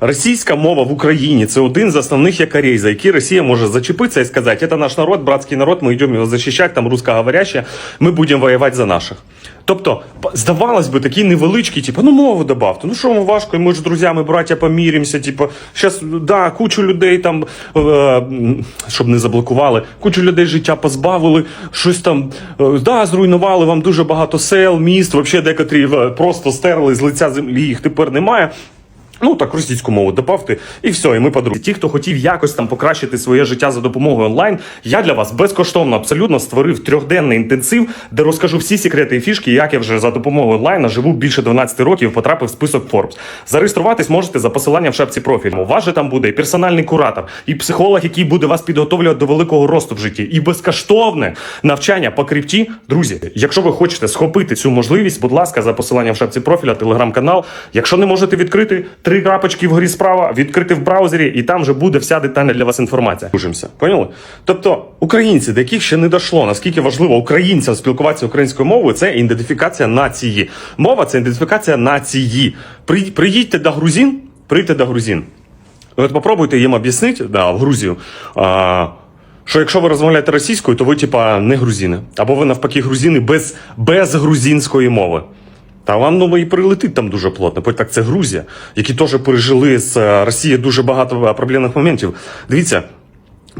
Російська мова в Україні це один з основних якорей, за які Росія може зачепитися і сказати, це наш народ, братський народ, ми йдемо його захищати, там русскоговорящі, ми будемо воювати за наших. Тобто, здавалось би, такі невеличкі, типу, ну мову добавте. Ну що вам важко, ми ж друзями, браття, помірімося. Типу, щас, да, кучу людей там, е, щоб не заблокували, кучу людей життя позбавили, щось там, е, да, зруйнували вам дуже багато сел, міст, взагалі декотрі е, просто стерли з лиця землі, їх тепер немає. Ну так російську мову добавте, і все, і ми подруги. Ті, хто хотів якось там покращити своє життя за допомогою онлайн, я для вас безкоштовно абсолютно створив трьохденний інтенсив, де розкажу всі секрети і фішки, як я вже за допомогою онлайна живу більше 12 років, потрапив в список Forbes. Зареєструватись можете за посиланням в шапці профілю. У вас же там буде і персональний куратор, і психолог, який буде вас підготовлювати до великого росту в житті, і безкоштовне навчання по крипті. Друзі, якщо ви хочете схопити цю можливість, будь ласка, за посиланням в шапці профіля, телеграм-канал. Якщо не можете відкрити три крапочки вгорі справа, відкрити в браузері, і там вже буде вся детальна для вас інформація. Дружимося. Поняли? Тобто, українці, до яких ще не дійшло, наскільки важливо українцям спілкуватися українською мовою, це ідентифікація нації. Мова це ідентифікація нації. При- Приїдьте до грузин, приїдьте до грузин. От попробуйте їм об'яснити, да, в Грузію. А, що якщо ви розмовляєте російською, то ви, типа, не грузини. Або ви навпаки грузини без, без грузинської мови. Та вам ну, і прилетить там дуже плотно. Бо так це Грузія, які теж пережили з е, Росією дуже багато е, проблемних моментів. Дивіться.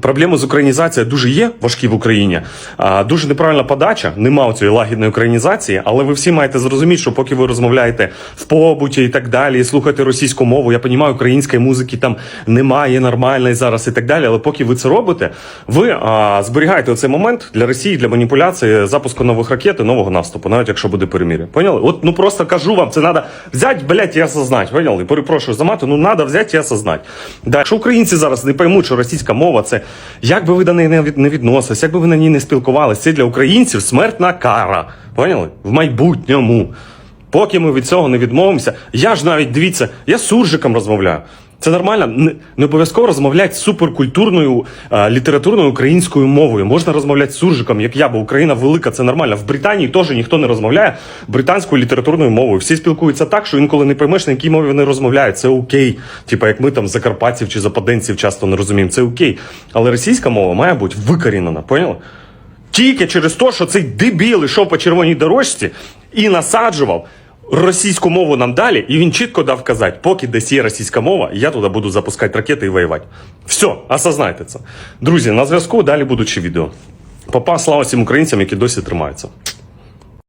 Проблеми з українізацією дуже є важкі в Україні. А, дуже неправильна подача, нема цієї лагідної українізації, але ви всі маєте зрозуміти, що поки ви розмовляєте в побуті і так далі, і слухаєте російську мову, я розумію, української музики там немає нормальної зараз і так далі. Але поки ви це робите, ви а, зберігаєте оцей момент для Росії для маніпуляції запуску нових ракет і нового наступу, навіть якщо буде перемір'я. Поняли? От ну просто кажу вам, це треба взяти, блядь, і осознати. Поняли? Перепрошую за мати, ну треба взяти і осознати. Да, якщо українці зараз не поймуть, що російська мова це як би ви до неї не відносились, як би ви на ній не спілкувалися, це для українців смертна кара. Поняли? В майбутньому. Поки ми від цього не відмовимося, я ж навіть дивіться, я з суржиком розмовляю. Це нормально, не, обов'язково розмовляти суперкультурною е, літературною українською мовою. Можна розмовляти з суржиком, як я, бо Україна велика, це нормально. В Британії теж ніхто не розмовляє британською літературною мовою. Всі спілкуються так, що інколи не поймеш, на якій мові вони розмовляють. Це окей. Типа як ми там закарпатців чи западенців часто не розуміємо. Це окей. Але російська мова має бути викорінена, поняли? Тільки через те, що цей дебіл йшов по червоній дорожці і насаджував російську мову нам далі, і він чітко дав казати, поки десь є російська мова, я туди буду запускати ракети і воювати. Все, осознайте це. Друзі, на зв'язку далі будучи відео. Папа, слава всім українцям, які досі тримаються.